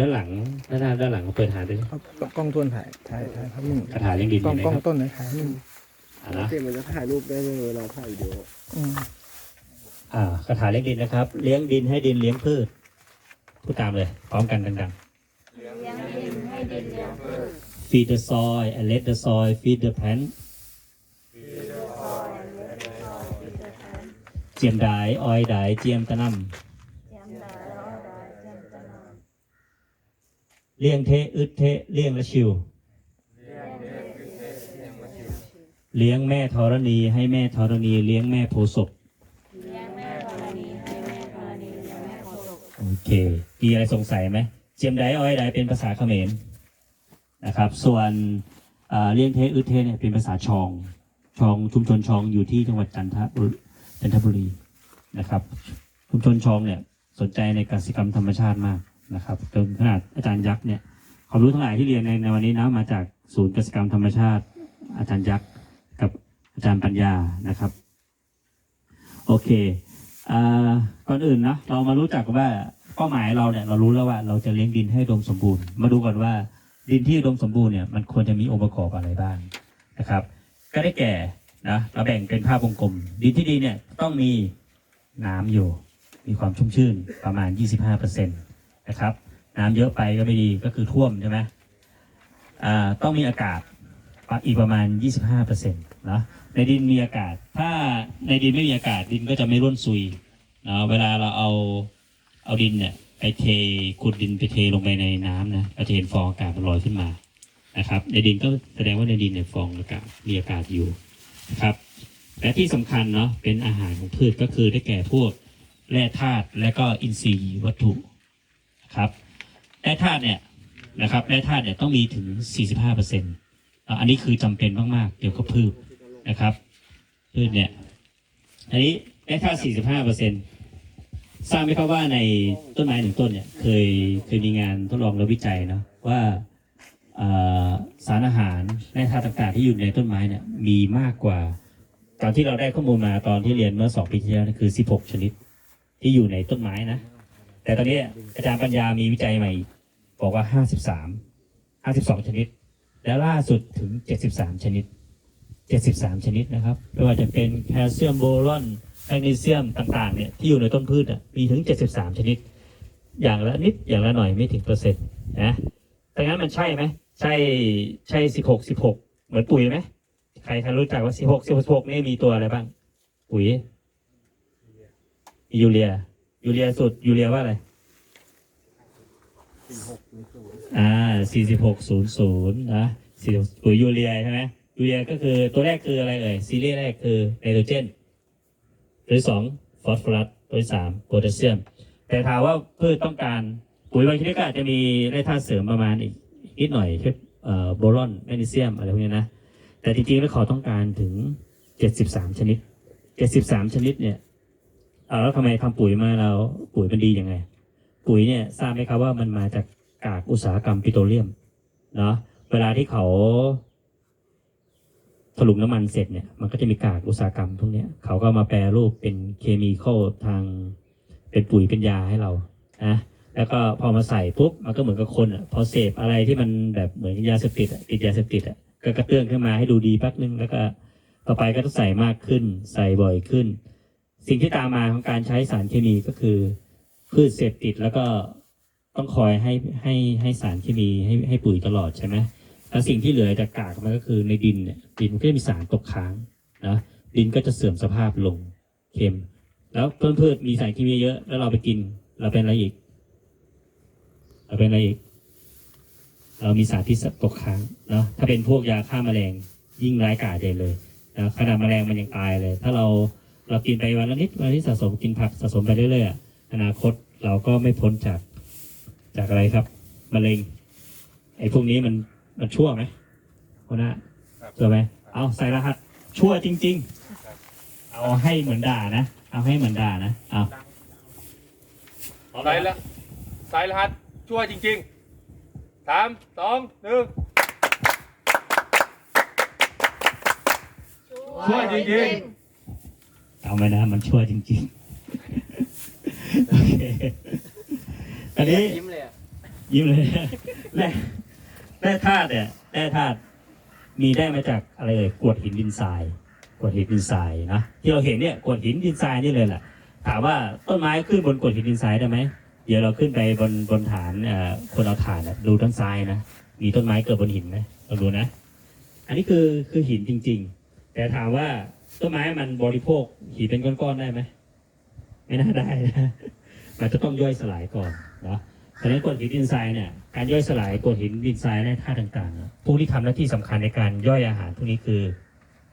ด้านหลังด้านหน้าด้านหลังเปิดหาดูครับกล้องทวนถ่ายถ่ายถ่ายภาพนิ่งคาถาเลี้ยงดินกล้องเห็นไหมกล้องครับต้นเลยถ่ายนิ่งอ่านะเสียมันจะถ่ายรูปได้เลยเวลาถ่ายวิดีโออืมอ่าคาถาเลี้ยงดินนะครับ เลี้ยงดินให้ดินเลี้ยงพืชพูดตามเลย พร้อมกันดังๆ feed the soil and let the soil feed the plant เจียมดายออยดายเจียมตะนำ เลี้ยงเทอึดเทเลี้ยงและชิว เลี้ยงแม่ธรณีให้แม่ธรณีเลี้ยงแม่โพธิ์ศพโอเคมีอะไรสงสัยไหมเจียมไดอ้อยไดเป็นภาษาเขมรนะครับ ส่วนเอ่อเลี้ยงเทอึดเทเนี่ยเป็นภาษาชองชองชุมชนชองอยู่ที่จังหวัดจันทบุรีจันทบุรีนะครับ ชุมชนชองเนี่ยสนใจในกสิกรรมธรรมชาติมาก นะครับจนขนาดอาจารย์ยักษ์เนี่ยความรู้ทั้งหลายที่เรียนในในวันนี้นะมาจากศูนย์กสิกรรมธรรมชาติ อาจารย์ยักษ์กับอาจารย์ปัญญานะครับ โอเคอ่าก่อนอื่นนะเรามารู้จักว่าเป้าหมายเราเนี่ยเรารู้แล้วว่าเราจะเลี้ยงดินให้ดมสมบูรณ์ มาดูก่อนว่าดินที่ดมสมบูรณ์เนี่ยมันควรจะมีองค์ประกอบอะไรบ้างนะครับ ก็ได้แก่นะเราแบ่งเป็นภาพวงกลม ดินที่ดีเนี่ยต้องมีน้ำอยู่ มีความชุ่มชื่นประมาณ 25%นต์ นะครับ น้ำเยอะไปก็ไม่ดีก็คือท่วมใช่ไหมต้องมีอากาศอีกประมาณ 25เปอร์เซ็นต์นะในดินมีอากาศ ถ้าในดินไม่มีอากาศดินก็จะไม่ร่วนซุยนะเวลาเราเอาเอาดินเนี่ยไปเทขุดดินไปเทลงไปในน้ำนะเราจะเห็นฟองอากาศมันลอยขึ้นมานะครับ ในดินก็แสดงว่าในดินเนี่ยฟองอากาศมีอากาศอยู่นะครับและที่สำคัญเนาะเป็นอาหารของพืชก็คือได้แก่พวกแร่ธาตุและก็อินทรีย์วัตถุ ครับแร่ธาตุเนี่ยนะครับแร่ธาตุเนี่ยต้องมีถึง 45เปอร์เซ็นต์อันนี้คือจำเป็นมากๆ เกี่ยวกับพืชนะครับ พืชเนี่ยอันนี้ได้ค่า45เปอร์เซ็นทราบไหมครับว่าในต้นไม้หนึ่งต้นเนี่ยเคยเคยมีงานทดลองและวิจัยเนาะว่าสารอาหารและธาตุต่างๆ ที่อยู่ในต้นไม้เนี่ยมีมากกว่า ตอนที่เราได้ข้อมูลมาตอนที่เรียนเมื่อสองปีที่แล้วนะคือ 16 ชนิดที่อยู่ในต้นไม้นะ แต่ตอนนี้อาจารย์ปัญญามีวิจัยใหม่ บอกว่า 53 52 ชนิด และล่าสุดถึง 73 ชนิด 73 ชนิดนะครับไม่ว่าจะเป็นแคลเซียมโบรอนแมกนีเซียมต่างๆเนี่ยที่อยู่ในต้นพืชอะมีถึง 73 ชนิด อย่างละนิดอย่างละหน่อยไม่ถึงเปอร์เซ็นต์นะดังนั้นมันใช่ไหมใช่ใช่16 16เหมือนปุ๋ยไหมใครใครรู้จักว่า16 16นี่มีตัวอะไรบ้าง ปุ๋ยยูเรีย ยูเรียสุดยูเรียว่าอะไรอ่า4600นะ46ปุ๋ยยูเรียใช่ไหมยูเรียก็คือตัวแรกคืออะไรเอ่ยซีรีส์แรกคือไนโตรเจนตัวที่สองฟอสฟอรัสตัวที่สามโพแทสเซียม แต่ถามว่าพืชต้องการปุ๋ยบางชนิดก็อาจจะมีแร่ธาตุเสริมประมาณอีกนิดหน่อยเช่นเอ่อโบรอนแมกนีเซียมอะไรพวกนี้นะ แต่จริงๆแล้วเขาต้องการถึง 73 ชนิด 73 ชนิดเนี่ย เอาแล้วทำไมทำปุ๋ยมาแล้วปุ๋ยมันดียังไง ปุ๋ยเนี่ยทราบไหมครับว่ามันมาจากกากอุตสาหกรรมปิโตรเลียมเนาะเวลาที่เขาถลุงน้ำมันเสร็จเนี่ยมันก็จะมีกากอุตสาหกรรมพวกเนี้ยเขาก็มาแปรรูปเป็นเคมีคอลทางเป็นปุ๋ยเป็นยาให้เรานะแล้วก็พอมาใส่ปุ๊บมันก็เหมือนกับคนอะพอเสพอะไรที่มันแบบเหมือนยาเสพติดอะติดยาเสพติดอะก็กระเตื้องขึ้นมาให้ดูดีแป๊บนึงแล้วก็ต่อไปก็ต้องใส่มากขึ้น ใส่บ่อยขึ้น สิ่งที่ตามมาของการใช้สารเคมีก็คือ พืชเสพติดแล้วก็ต้องคอยให้ให้ให้สารเคมีให้ให้ปุ๋ยตลอดใช่ไหมแล้วสิ่งที่เหลือจากกากมันก็คือในดินเนี่ยดินมันก็จะมีสารตกค้างนะดินก็จะเสื่อมสภาพลงเค็ม แล้วเพิ่มพืชมีสารเคมีเยอะแล้วเราไปกิน เราเป็นอะไรอีก เราเป็นอะไรอีก เรามีสารพิษตกค้างเนาะถ้าเป็นพวกยาฆ่าแมลงยิ่งร้ายกาจใหญ่เลยนะขนาดแมลงมันยังตายเลย ถ้าเรา เรากินไปวันละนิดวันละนิดสะสมกินผักสะสมไปเรื่อยๆอะอนาคตเราก็ไม่พ้นจากจากอะไรครับมะเร็งไอ้พวกนี้มันมันชั่วไหมคนน่ะชั่วไหมเอาใส่รหัสชั่วจริง ๆ เอาให้เหมือนด่านะเอาให้เหมือนด่านะเอาเอาสายละสายรหัสชั่วจริงๆสามสองหนึ่งชั่วจริงเอา ไหมนะ มันชั่วจริงๆโอเคอันนี้ยิ้มเลยอะยิ้มเลยแร่แร่ธาตุเนี่ยแร่ธาตุมีได้มาจากอะไรเอ่ยกรวดหินดินทรายกรวดหินดินทรายนะที่เราเห็นเนี่ยกรวดหินดินทรายนี่เลยแหละถามว่าต้นไม้ขึ้นบนกรวดหินดินทรายได้ไหมเดี๋ยวเราขึ้นไปบนบนฐานเอ่อคนเอาฐานอะดูต้นทรายนะมีต้นไม้เกิดบนหินไหมลองดูนะ อันนี้คือคือหินจริง ๆ แต่ถามว่า ต้นไม้มันบริโภคหินเป็นก้อนๆได้ไหมไม่น่าได้นะมันจะต้องย่อยสลายก่อนเนาะฉะนั้นกรดหินดินทรายเนี่ยการย่อยสลายกรดหินดินทรายและธาตุต่างๆผู้ที่ทำหน้าที่สำคัญในการย่อยอาหารพวกนี้คือ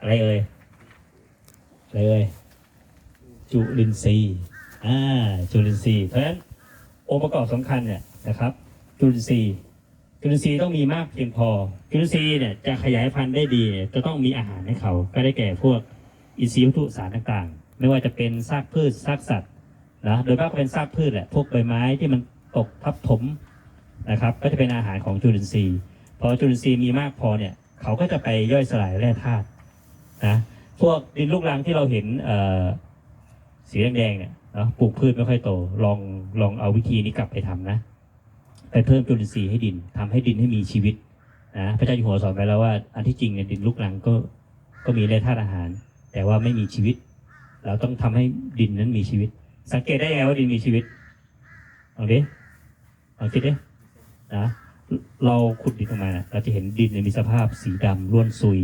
อะไรเอ่ยอะไรเอ่ยจุลินทรีย์อ่าจุลินทรีย์เพราะฉะนั้นองค์ประกอบสำคัญเนี่ยนะครับ จุลินทรีย์จุลินทรีย์ต้องมีมากเพียงพอจุลินทรีย์เนี่ยจะขยายพันธุ์ได้ดี จะต้องมีอาหารให้เขา ก็ได้แก่พวก อินทรีย์วัตถุสารต่างๆ ไม่ว่าจะเป็นซากพืชซากสัตว์นะโดยมากเป็นซากพืชแหละพวกใบไม้ที่มันตกทับถมนะครับ ก็จะเป็นอาหารของจุลินทรีย์พอจุลินทรีย์มีมากพอเนี่ยเขาก็จะไปย่อยสลายแร่ธาตุนะพวกดินลูกรังที่เราเห็นสีแดงๆเนี่ยนะปลูกพืชไม่ค่อยโตลองลองเอาวิธีนี้กลับไปทำนะ ไปเพิ่มจุลินทรีย์ให้ดินทำให้ดินให้มีชีวิตนะพระเจ้าอยู่หัวสอนไปแล้วว่าอันที่จริงเนี่ยดินลูกรังก็ก็มีแร่ธาตุอาหาร แต่ว่าไม่มีชีวิต เราต้องทำให้ดินนั้นมีชีวิต สังเกตได้ยังไงว่าดินมีชีวิตลองดิลองคิดดินะเราขุดดินออกมานะเราจะเห็นดินมีสภาพสีดำร่วนซุย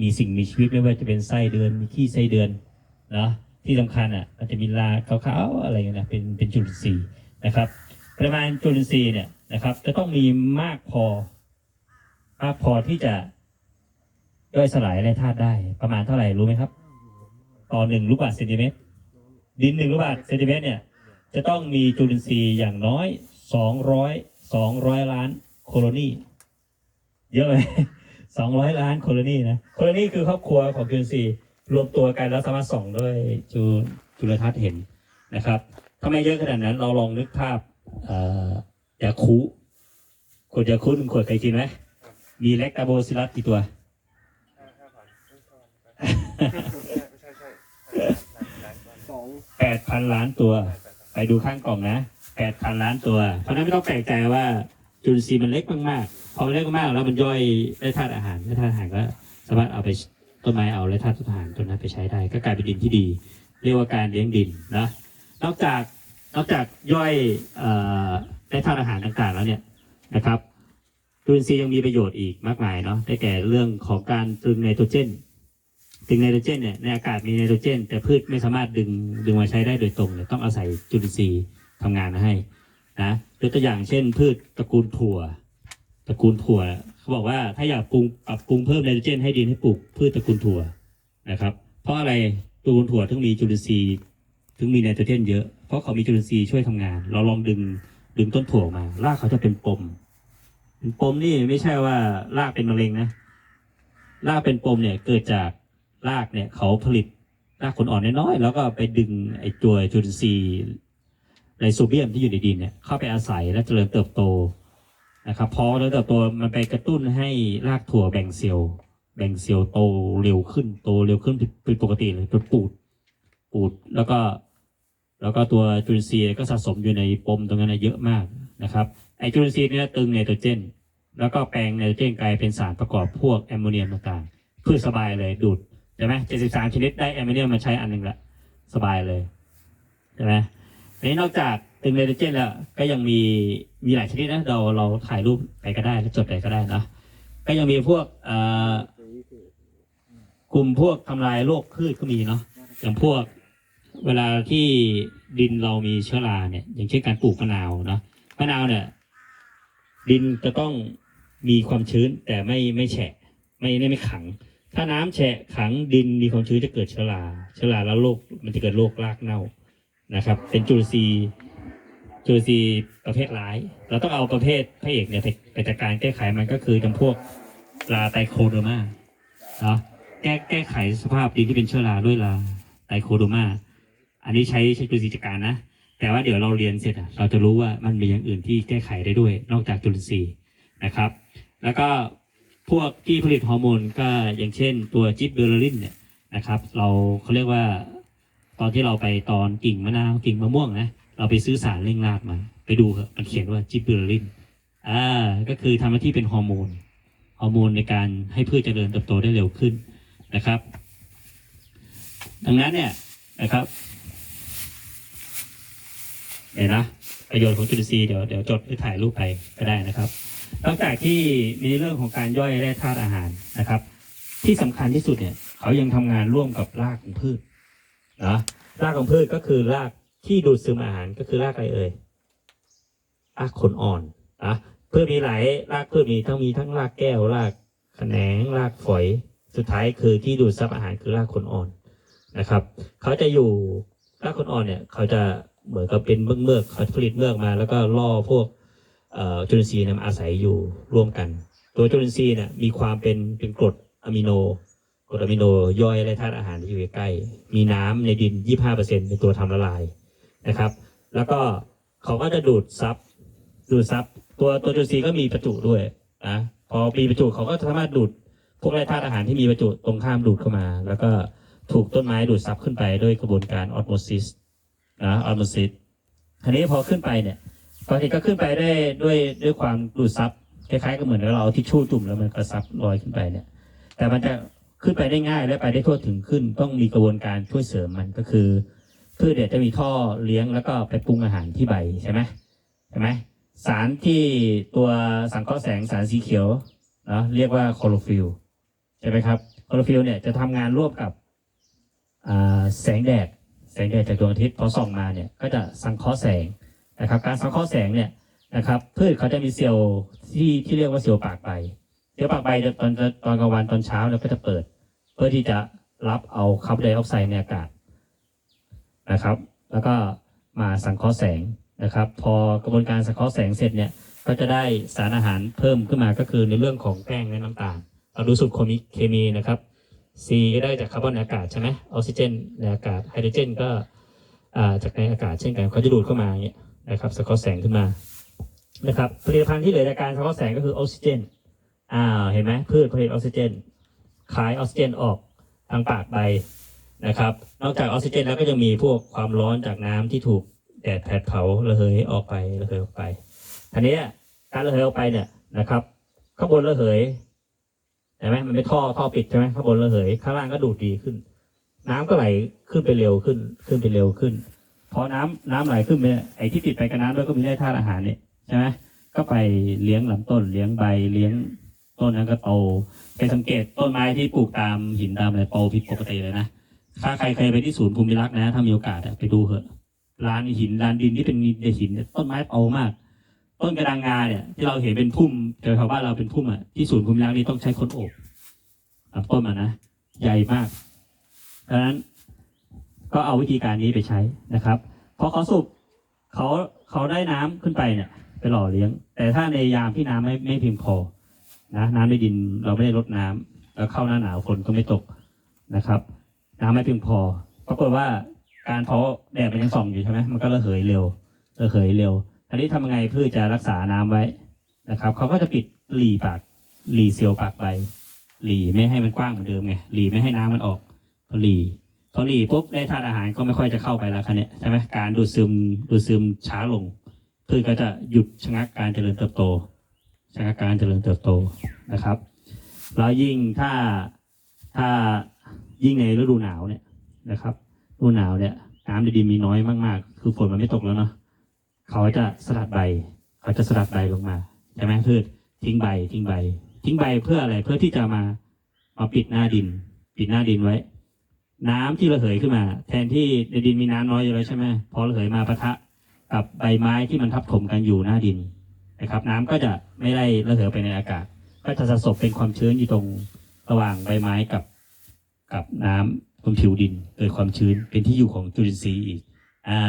มีสิ่งมีชีวิตไม่ว่าจะเป็นไส้เดือน มีขี้ไส้เดือนนะที่สำคัญอะมันจะมีลาขาวๆอะไรเงี้ยนะเป็นเป็นจุลินทรีย์นะครับ ปริมาณจุลินทรีย์เนี่ยนะครับ จะต้องมีมากพอมากพอที่จะย่อยสลายแร่ธาตุได้ ประมาณเท่าไหร่รู้ไหมครับ ต่อหนึ่งลูกบาศก์เซนติเมตร ดินหนึ่งลูกบาศก์เซนติเมตรเนี่ย จะต้องมีจุลินทรีย์อย่างน้อยสองร้อยสองร้อยล้านโคโลนีเยอะไหมสองร้อยล้านโคโลนีนะ โคโลนีคือครอบครัวของจุลินทรีย์รวมตัวกันแล้วสามารถส่องด้วยจุจุลทรรศน์เห็นนะครับทำไมเยอะขนาดนั้น เราลองนึกภาพเอ่อยาคูขวดยาคูหนึ่งขวดเคยกินไหมมีแลคตาโบซิลัสกี่ตัว แปดพันล้านตัว ไปดูข้างกล่องนะแปดพันล้านตัว เพราะนั้นไม่ต้องแปลกใจว่าจุลินทรีย์มันเล็กมากๆพอมันเล็กมากแล้วมันย่อยได้ธาตุอาหารได้ธาตุอาหารก็สามารถเอาไปต้นไม้เอาได้ธาตุอาหารต้นนั้นไปใช้ได้ ก็กลายเป็นดินที่ดี เรียกว่าการเลี้ยงดินนะนอกจากนอกจากย่อยอได้ธาตุอาหารต่างๆแล้วเนี่ยนะครับจุลินทรีย์ยังมีประโยชน์อีกมากมายเนาะได้แก่เรื่องของการตรึงไนโตรเจน ตรึงไนโตรเจนเนี่ยในอากาศมีไนโตรเจน แต่พืชไม่สามารถดึงดึงมาใช้ได้โดยตรงเนี่ยต้องอาศัยจุลินทรีย์ทำงานมาให้นะยกตัวอย่างเช่น พืชตระกูลถั่ว ตระกูลถั่วเขาบอกว่าถ้าอยากปรุงปรับปรุงเพิ่มไนโตรเจน ให้ดินให้ปลูกพืชตระกูลถั่วนะครับ เพราะอะไรตระกูลถั่วถึงมีจุลินทรีย์ถึงมีไนโตรเจนเยอะเพราะเขามีจุลินทรีย์ช่วยทำงาน เราลองดึงดึงต้นถั่วมารากเขาจะเป็นปมเป็นปมนี่ไม่ใช่ว่ารากเป็นมะเร็งนะรากเป็นปมเนี่ยเกิดจาก รากเนี่ยเขาผลิตรากขนอ่อนน้อยๆแล้วก็ไปดึงไอ้ตัวจุลินทรีย์ไลโซเบียมที่อยู่ในดินเนี่ยเข้าไปอาศัยและเจริญเติบโตนะครับพอเจริญเติบโตมันไปกระตุ้นให้รากถั่วแบ่งเซลล์แบ่งเซลล์โตเร็วขึ้นโตเร็วขึ้นผิดผิดปกติเลยเป็นปูดปูดแล้วก็แล้วก็ตัวจุลินทรีย์ก็สะสมอยู่ในปมตรงนั้นเยอะมากนะครับไอจุลินทรีย์เนี่ยตึงไนโตรเจน แล้วก็แปลงไนโตรเจนกลายเป็นสารประกอบพวกแอมโมเนียมต่างๆพืชสบายเลยดูด ใช่ไหมเจ็ดสิบสามชนิดได้แอมโมเนียมมาใช้อันหนึ่งละสบายเลยใช่ไหมอันนี้นอกจากตึงไนโตรเจนแล้วก็ยังมีมีหลายชนิดนะเราเราถ่ายรูปไปก็ได้แล้วจดไปก็ได้นะก็ยังมีพวกเอ่อกลุ่มพวกทำลายโรคพืชก็มีเนาะอย่างพวกเวลาที่ดินเรามีเชื้อราเนี่ย อย่างเช่นการปลูกมะนาวเนาะมะนาวเนี่ย ดินจะต้องมีความชื้นแต่ไม่ไม่แฉะ ไม่ไม่ไม่ขัง ถ้าน้ำแฉะขังดินมีความชื้นจะเกิดเชื้อราเชื้อราแล้วโรคมันจะเกิดโรครากเน่านะครับ เป็นจุลทรีจุลทรีประเภทร้าย เราต้องเอาประเภทพระเอกเนี่ยไปจัดการแก้ไขมันก็คือจำพวกลาไตโคโดมาเนาะแก้แก้ไขสภาพดินที่เป็นเชื้อราด้วยลาไตโคโดมา อันนี้ใช้ใช้จุลินทรีจัดการนะ แต่ว่าเดี๋ยวเราเรียนเสร็จอะเราจะรู้ว่ามันมีอย่างอื่นที่แก้ไขได้ด้วย นอกจากจุลินทรีนะครับ แล้วก็ พวกที่ผลิตฮอร์โมนก็อย่างเช่นตัวจิบเบอร์ลินเนี่ยนะครับ เราเขาเรียกว่า ตอนที่เราไปตอนกิ่งมะนาวกิ่งมะม่วงนะเราไปซื้อสารเร่งรากมาไปดูเถอะมันเขียนว่าจิบเบอร์ลินอ่าก็คือทำหน้าที่เป็นฮอร์โมนฮอร์โมนในการให้พืชเจริญเติบโตได้เร็วขึ้นนะครับ ดังนั้นเนี่ยนะครับเห็นนะประโยชน์ของจุลินทรีย์เดี๋ยวเดี๋ยวจดหรือถ่ายรูปไปก็ได้นะครับ นอกจากที่มีเรื่องของการย่อยแร่ธาตุอาหารนะครับ ที่สำคัญที่สุดเนี่ย เขายังทำงานร่วมกับรากของพืชนะรากของพืชก็คือรากที่ดูดซึมอาหารก็คือรากอะไรเอ่ยรากขนอ่อนนะพืชมีหลายรากพืชมีทั้งมีทั้งรากแก้วรากแขนงรากฝอยสุดท้ายคือที่ดูดซับอาหารคือรากขนอ่อนนะครับ เขาจะอยู่รากขนอ่อนเนี่ย เขาจะเหมือนกับเป็นเมือกเมือกเขาผลิตเมือกมา แล้วก็ล่อพวก จุลินทรีย์นี่ยมาอาศัยอยู่ร่วมกัน ตัวจุลินทรีย์เนี่ยมีความเป็นเป็นกรดอะมิโนกรดอะมิโนย่อยและธาตุอาหารที่อยู่ใกล้ มีน้ำในดิน 25%เป็นตัวทำละลายนะครับ แล้วก็เขาก็จะดูดซับดูดซับตัวตัวจุลินทรีย์ก็มีประจุด้วยนะพอมีประจุเขาก็สามารถดูดพวกแร่ธาตุอาหารที่มีประจุตรงข้ามดูดเข้ามา แล้วก็ถูกต้นไม้ดูดซับขึ้นไปด้วยกระบวนการออสโมซิสนะออสโมซิสทีนี้พอขึ้นไปเนี่ย ปกติก็ขึ้นไปได้ด้วยด้วยความดูดซับคล้ายๆกับเหมือนเราเอาทิชชู่จุ่มแล้วมันกระซับลอยขึ้นไปเนี่ย แต่มันจะขึ้นไปได้ง่ายและไปได้ทั่วถึงขึ้น ต้องมีกระบวนการช่วยเสริมมันก็คือพืชเนี่ยจะมีท่อเลี้ยงแล้วก็ไปปรุงอาหารที่ใบใช่ไหมใช่ไหมสารที่ตัวสังเคราะห์แสงสารสีเขียวเนาะเรียกว่าคลอโรฟิลใช่ไหมครับคลอโรฟิลเนี่ยจะทำงานร่วมกับแสงแดดแสงแดดจากดวงอาทิตย์พอส่องมาเนี่ยก็จะสังเคราะห์แสง นะครับ การสังเคราะห์แสงเนี่ยนะครับ พืชเขาจะมีเซลล์ที่ที่เรียกว่าเซลล์ปากใบเดี๋ยวปากใบตอนตอนกลางวันตอนเช้าเราก็จะเปิด เพื่อที่จะรับเอาคาร์บอนไดออกไซด์ในอากาศนะครับ แล้วก็มาสังเคราะห์แสงนะครับ พอกระบวนการสังเคราะห์แสงเสร็จเนี่ยก็จะได้สารอาหารเพิ่มขึ้นมาก็คือในเรื่องของแป้งและน้ำตาลเราดูสูตรเคมีนะครับ C ก็ได้จากคาร์บอนในอากาศใช่ไหมออกซิเจนในอากาศไฮโดรเจนก็จากในอากาศเช่นกันเขาจะดูดเข้ามาอย่างเงี้ย นะครับสังเคาะแสงขึ้นมานะครับผลิตภัณฑ์ที่เหลือจากการสังเคาะแสงก็คือออกซิเจนอ่าเห็นไหมพืชผลิตออกซิเจนขายออกซิเจนออกทางปากใบนะครับ นอกจากออกซิเจนแล้วก็ยังมีพวกความร้อนจากน้ำที่ถูกแดดแผดเผาระเหยออกไประเหยออกไปทีนี้การระเหยออกไปเนี่ยนะครับ ข้างบนระเหยเห็นไหมมันเป็นท่อท่อปิดใช่ไหมข้างบนระเหยข้างล่างก็ดูดดีขึ้น น้ำก็ไหลขึ้นไปเร็วขึ้นขึ้นไปเร็วขึ้น พอน้ำน้ำไหลขึ้นไปไอ้ที่ติดไปกับน้ำด้วยก็มีแร่ธาตุอาหารเนี่ยใช่ไหมก็ไปเลี้ยงลำต้น เลี้ยงใบเลี้ยงต้นนั้นก็โตไปสังเกตต้นไม้ที่ปลูกตามหินตามอะไรโตผิดปกติเลยนะถ้าใครเคยไปที่ศูนย์ภูมิรักษ์นะ ถ้ามีโอกาสไปดูเถอะลานหินลานดินที่เป็นหินเนี่ยต้นไม้โตมาก ต้นกระดังงาเนี่ย ที่เราเห็นเป็นพุ่มเจอชาวบ้านเราเป็นพุ่มอะที่ศูนย์ภูมิรักษ์นี่ต้องใช้คนโอบต้นมานะใหญ่มากดังนั้น ก็เอาวิธีการนี้ไปใช้นะครับพอเขาสูบเขาเขาได้น้ำขึ้นไปเนี่ยไปหล่อเลี้ยง แต่ถ้าในยามที่น้ำไม่ไม่เพียงพอนะน้ำในดินเราไม่ได้ลดน้ำแล้วเข้าหน้าหนาวฝนก็ไม่ตกนะครับ น้ำไม่เพียงพอปรากฏว่าการเพาะแดดมันยังส่องอยู่ใช่ไหมมันก็ระเหยเร็วระเหยเร็วทีนี้ทำยังไงเพื่อจะรักษาน้ำไว้นะครับเขาก็จะปิดหลีปากหลีเซลล์ปากใบหลีไม่ให้มันกว้างเหมือนเดิมไงหลีไม่ให้น้ำมันออกหลี พอหลีปุ๊บได้ธาตุอาหารก็ไม่ค่อยจะเข้าไปแล้วคันนี้ใช่ไหมการดูดซึมดูดซึมช้าลงพืชก็จะหยุดชะงักการเจริญเติบโตชะงักการเจริญเติบโตนะครับแล้วยิ่งถ้าถ้ายิ่งในฤดูหนาวเนี่ยนะครับฤดูหนาวเนี่ยน้ำในดินมีน้อยมากๆ คือฝนมันไม่ตกแล้วเนาะเขาจะสลัดใบ เขาจะสลัดใบลงมาใช่ไหมพืชทิ้งใบทิ้งใบ ทิ้งใบเพื่ออะไรเพื่อที่จะมามาปิดหน้าดิน ปิดหน้าดินไว้ น้ำที่ระเหยขึ้นมา แทนที่ในดินมีน้ำน้อยอยู่แล้วใช่ไหมพอระเหยมาปะทะกับใบไม้ที่มันทับถมกันอยู่หน้าดินนะครับ น้ำก็จะไม่ได้ระเหยไปในอากาศ ก็จะสะสมเป็นความชื้นอยู่ตรงระหว่างใบไม้กับกับน้ำบนผิวดินเกิดความชื้นเป็นที่อยู่ของจุลินทรีย์อีก อ่า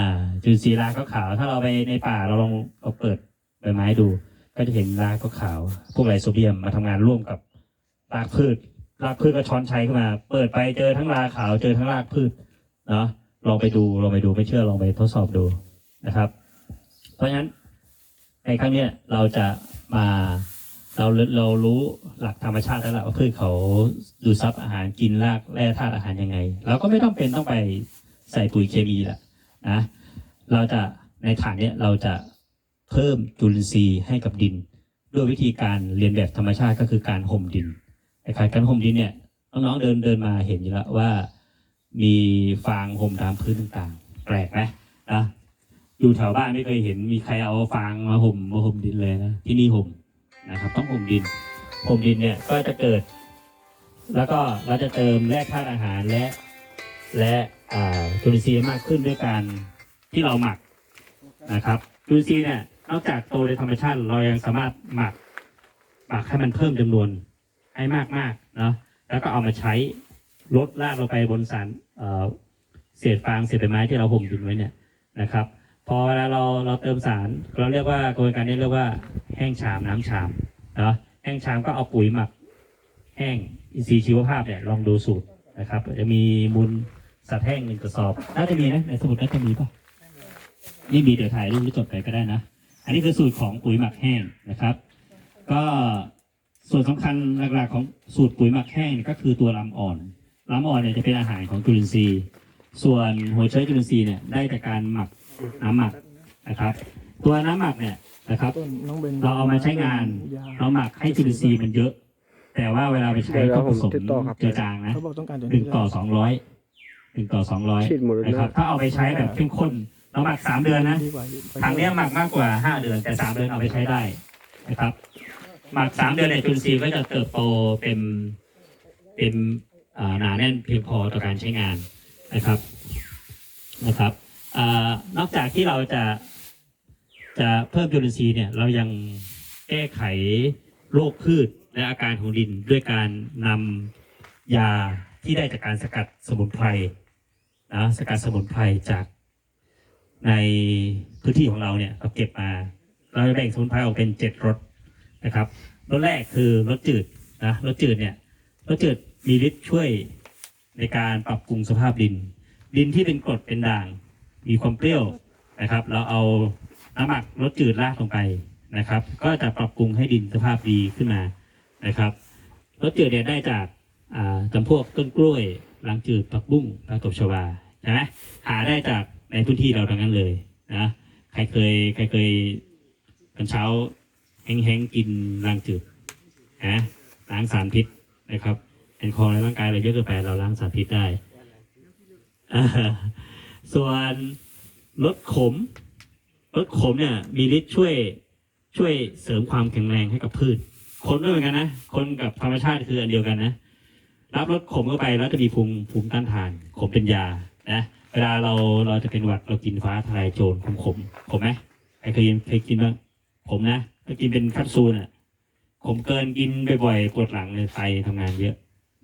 จุลินทรีย์รากขาว ถ้าเราไปในป่าเราลองเราเปิดใบไม้ดู ก็จะเห็นรากขาว พวกไรโซเบียมมาทำงานร่วมกับรากพืช รากพืชก็ช้อนชัยขึ้นมา เปิดไปเจอทั้งราขาวเจอทั้งรากพืชเนาะลองไปดูลองไปดูไม่เชื่อลองไปทดสอบดูนะครับ เพราะฉะนั้นในครั้งเนี้ยเราจะมาเราเรารู้หลักธรรมชาติแล้วแหละว่าพืชเขาดูดซับอาหารกินรากแร่ธาตุอาหารยังไงเราก็ไม่ต้องเป็นต้องไปใส่ปุ๋ยเคมีแหละนะเราจะในฐานเนี้ยเราจะเพิ่มจุลินทรีย์ให้กับดิน ด้วยวิธีการเรียนแบบธรรมชาติก็คือการห่มดิน คล้ายๆการห่มดินเนี่ยน้องๆเดินเดินมาเห็นอยู่แล้วว่ามีฟางห่มตามพื้นต่างๆ แปลกไหมนะอยู่แถวบ้านไม่เคยเห็นมีใครเอาฟางมาห่มมาห่มดินเลยนะที่นี่ห่มนะครับ ต้องห่มดินห่มดินเนี่ยก็จะเกิด แล้วก็เราจะเติมแร่ธาตุอาหารและ และจุลินทรีย์มากขึ้นด้วยการที่เราหมักนะครับจุลินทรีย์เนี่ยนอกจากโตในธรรมชาติเรายังสามารถหมักหมักให้มันเพิ่มจำนวน ให้มากมากๆเนาะแล้วก็เอามาใช้ลดลากลงไปบนสารเอ่อเศษฟางเศษใบไม้ที่เราห่มดินไว้เนี่ยนะครับ พอเวลาเราเราเติมสารเราเรียกว่ากระบวนการนี้เรียกว่าแห้งชามน้ำชามเนาะแห้งชามก็เอาปุ๋ยหมัก แห้งอินทรีย์ชีวภาพเนี่ยลองดูสูตรนะครับ จะมีมูลสัตว์แห้งหนึ่งกระสอบน่าจะมีนะในสมุดน่าจะมีป่ะนี่มีเดี๋ยวถ่ายรูปหรือจดไปก็ได้นะ อันนี้คือสูตรของปุ๋ยหมักแห้งนะครับ ก็ ส่วนสำคัญหลักๆของสูตรปุ๋ยหมักแห้งก็คือตัวลำอ่อนลำอ่อนเนี่ยจะเป็นอาหารของจุลินทรีย์ ส่วนหัวเชื้อจุลินทรีย์เนี่ยได้จากการหมักน้ำหมักนะครับ ตัวน้ำหมักเนี่ยนะครับ เราเอามาใช้งานเราหมักให้จุลินทรีย์มันเยอะ แต่ว่าเวลาไปใช้ก็ผสมเจือจางนะหนึ่งต่อสองร้อยหนึ่งต่อสองร้อยนะครับถ้าเอาไปใช้แบบเข้มข้นเราหมักสามเดือนนะดีกว่าถังเนี้ยหมักมากกว่าห้าเดือนแต่สามเดือนเอาไปใช้ได้นะครับ หมักสามเดือนเนี่ยจุลินทรีย์ก็จะเติบโตเป็นเป็นอ่าหนาแน่นเพียงพอต่อการใช้งานนะครับนะครับอานอกจากที่เราจะจะเพิ่มจุลินทรีย์เนี่ยเรายังแก้ไขโรคพืชและอาการของดินด้วยการนำยาที่ได้จากการสกัดสมุนไพรนะสกัดสมุนไพรจากในพื้นที่ของเราเนี่ยเราเก็บมา เราจะแบ่งสมุนไพรออกเป็นเจ็ดรส นะครับรสแรกคือรสจืดนะรสจืดเนี่ยรสจืดมีฤทธิ์ช่วยในการปรับปรุงสภาพดิน ดินที่เป็นกรดเป็นด่าง มีความเปรี้ยวนะครับ เราเอาน้ำหมักรสจืดราดลงไปนะครับ ก็จะปรับปรุงให้ดินสภาพดีขึ้นมานะครับรสจืดเนี่ยได้จากอ่าจำพวกต้นกล้วยลางจืดผักบุ้งผักตบชวาใช่ไหมหาได้จากในพื้นที่เราทั้งนั้นเลยนะใครเคยใครเคยตอนเช้า แห้งๆกินลางจืดนะล้างสารพิษนะครับแอลกอฮอล์ในร่างกายเราเยอะเกินไปเราล้างสารพิษได้ ส่วนรสขมรสขมเนี่ย มีฤทธิ์ช่วยช่วยเสริมความแข็งแรงให้กับพืช คนด้วยเหมือนกันนะคนกับธรรมชาติคืออันเดียวกันนะรับรสขมเข้าไปแล้วจะมีภูมิภูมิต้านทานขมเป็นยานะเวลาเราเราจะเป็นหวัดเรากินฟ้าทลายโจรขมขมขมไหมใครเคยกินเคยกินบ้างขมนะ ถ้ากินเป็นแคปซูลอะขมเกินกินบ่อยๆปวดหลังเลยไตทำงานเยอะ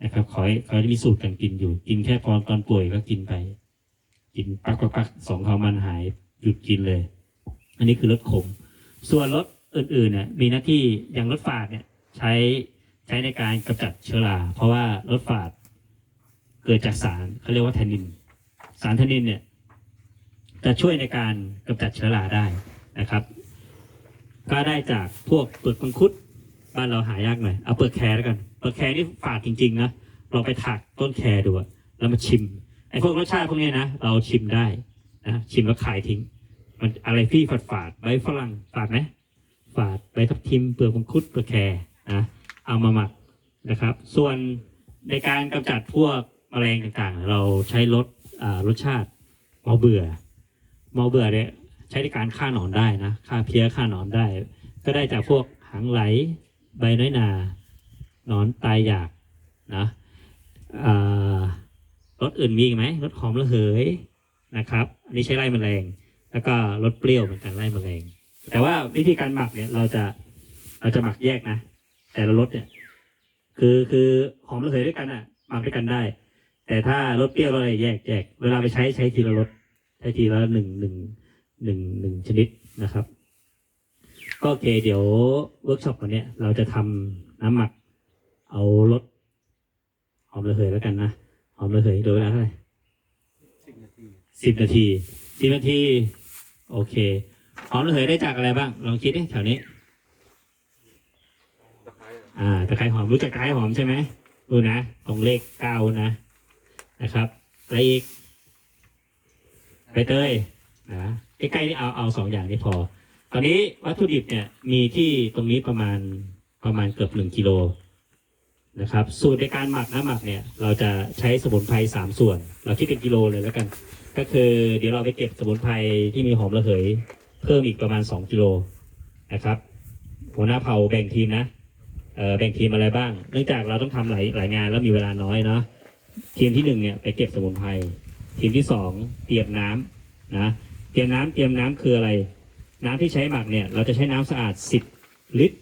นะครับขอให้เขาจะมีสูตรการกินอยู่ กินแค่พอตอนป่วยก็กินไป กินปักปักปักสองเขามันหายหยุดกินเลย อันนี้คือรสขม ส่วนรสอื่นๆเนี่ยมีหน้าที่อย่างรสฝาดเนี่ย ใช้ใช้ในการกำจัดเชื้อราเพราะว่ารสฝาด เกิดจากสารเขาเรียกว่าแทนนิน สารแทนนินเนี่ยจะช่วยในการกำจัดเชื้อราได้นะครับ ก็ได้จากพวกเปลือกมังคุดบ้านเราหายากหน่อยเอาเปลือกแครแล้วกันเปลือกแครนี่ฝาดจริงๆนะเราไปถักต้นแครดูอะแล้วมาชิมไอ้พวกรสชาติพวกนี้นะเราชิมได้นะชิมแล้วขายทิ้ง มันอะไรที่ฝาดฝาดๆใบฝรั่งฝาดไหมฝาดใบทับทิมเปลือกมังคุดเปลือกแครนะเอามาหมักนะครับ ส่วนในการกำจัดพวกแมลงต่างๆ เราใช้รสรสชาติเมาเบื่อเมาเบื่อเนี่ย ใช้ในการฆ่าหนอนได้นะฆ่าเพี้ยฆ่าหนอนได้ ก็ได้จากพวกหางไหล ใบน้อยนาหนอนตายอยากนะรสอื่นมีไหมรสหอมระเหยนะครับอันนี้ใช้ไล่แมลง แล้วก็รสเปรี้ยวเหมือนกันไล่แมลง แต่ว่าวิธีการหมักเนี่ยเราจะเราจะหมักแยกนะแต่ละรสเนี่ย คือคือหอมระเหยด้วยกันอะหมักด้วยกันได้ แต่ถ้ารสเปรี้ยวเราเลยแยกแยกเวลาไปใช้ใช้ทีละรสใช้ทีละหนึ่งหนึ่ง หนึ่งหนึ่งชนิดนะครับ ก็โอเคเดี๋ยวเวิร์กช็อปวันเนี้ยเราจะทำน้ำหมัก เอารสหอมระเหยแล้วกันนะหอมระเหยโดยเวลาเท่าไหร่สิบนาทีสิบนาทีสิบนาทีโอเคหอมระเหยได้จากอะไรบ้าง ลองคิดดิแถวนี้ตะไคร้เหรออ่าตะไคร้หอมรู้จักตะไคร้หอมใช่ไหมดูนะตรงเลขเก้านะนะครับอะไรอีกใบเตยนะ ใกล้ๆนี่เอาเอาสองอย่างนี้พอ ตอนนี้วัตถุดิบเนี่ยมีที่ตรงนี้ประมาณประมาณเกือบหนึ่งกิโลนะครับ สูตรในการหมักน้ำหมักเนี่ย เราจะใช้สมุนไพรสามส่วน เราคิดเป็นกิโลเลยแล้วกัน ก็คือเดี๋ยวเราไปเก็บสมุนไพรที่มีหอมระเหย เพิ่มอีกประมาณสองกิโลนะครับ หัวหน้าเผาแบ่งทีมนะเออแบ่งทีมอะไรบ้าง เนื่องจากเราต้องทำหลายหลายงานแล้วมีเวลาน้อยเนาะทีมที่หนึ่งเนี่ยไปเก็บสมุนไพรทีมที่สองเตรียมน้ำนะ เตรียมน้ำเตรียมน้ำคืออะไร น้ำที่ใช้หมักเนี่ยเราจะใช้น้ำสะอาด 10 ลิตร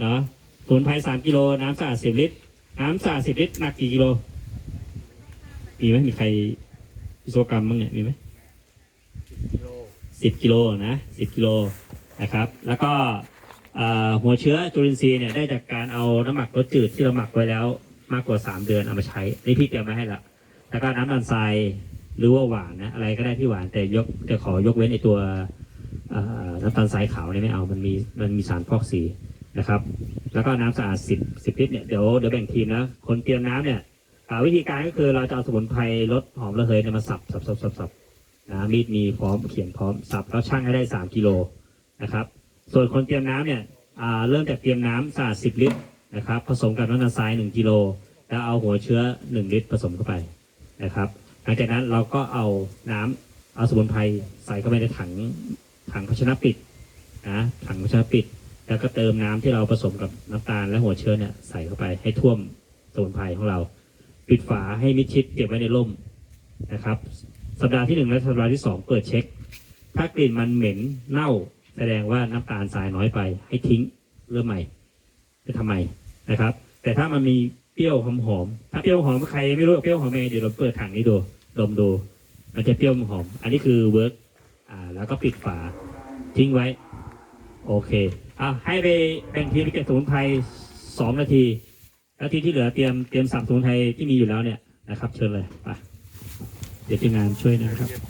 เนาะสมุนไพร3กิโลน้ำสะอาด 10 ลิตร น้ำสะอาด 10 ลิตรหนักกี่กิโลมีไหมมีใครวิศวกรรมบ้างเนี่ยมีไหมกิโล10กิโลนะ10กิโลนะครับ แล้วก็เอ่อหัวเชื้อจุลินทรีย์เนี่ยได้จากการเอาน้ำหมักรสจืดที่เราหมักไว้แล้วมากกว่า 3 เดือนเอามาใช้ นี่พี่เตรียมมาให้ละแล้วก็น้ำตาลทราย หรือว่าหวานนะอะไรก็ได้ที่หวานแต่ยกแต่ขอยกเว้นไอตัวน้ำตาลทรายขาวเนี่ยไม่เอามันมีมันมีสารฟอกสีนะครับ แล้วก็น้ำสะอาดสิบสิบลิตรเนี่ยเดี๋ยวเดี๋ยวแบ่งทีมนะคนเตรียมน้ำเนี่ยวิธีการก็คือเราจะเอาสมุนไพรลดหอมระเหยเนี่ยมาสับสับสับสับสับนะมีดมีพร้อมเขียนพร้อมสับแล้วชั่งให้ได้สามกิโลนะครับ ส่วนคนเตรียมน้ำเนี่ยเริ่มจากเตรียมน้ำสะอาดสิบลิตรนะครับ ผสมกับน้ำตาลทรายหนึ่งกิโลแล้วเอาหัวเชื้อหนึ่งลิตรผสมเข้าไปนะครับ หลังจากนั้นเราก็เอาน้ำเอาสมุนไพรใส่เข้าไปในถังถังภาชนะปิดนะถังภาชนะปิด แล้วก็เติมน้ำที่เราผสมกับน้ำตาลและหัวเชื้อเนี่ยใส่เข้าไปให้ท่วมสมุนไพรของเรา ปิดฝาให้มิดชิดเก็บไว้ในร่มนะครับ สัปดาห์ที่หนึ่งและสัปดาห์ที่สองเปิดเช็ค ถ้ากลิ่นมันเหม็นเน่าแสดงว่าน้ำตาลทรายน้อยไปให้ทิ้งเริ่มใหม่จะทำไมนะครับ แต่ถ้ามันมี เปรี้ยวหอมหอมถ้าเปรี้ยวหอมใครไม่รู้เปรี้ยวหอมเองเดี๋ยวเราเปิดถังนี้ดูดมดูมันจะเปรี้ยวหอม อันนี้คือเวิร์กอ่า แล้วก็ปิดฝาทิ้งไว้ โอเคอะให้ไปแบ่งทีมไปเก็บสมุนไพรสองนาทีนาทีที่เหลือเตรียมเตรียมสับสมุนไพรที่มีอยู่แล้วเนี่ยนะครับ เชิญเลยไปเดี๋ยวทีมงานช่วยนะครับเก็บ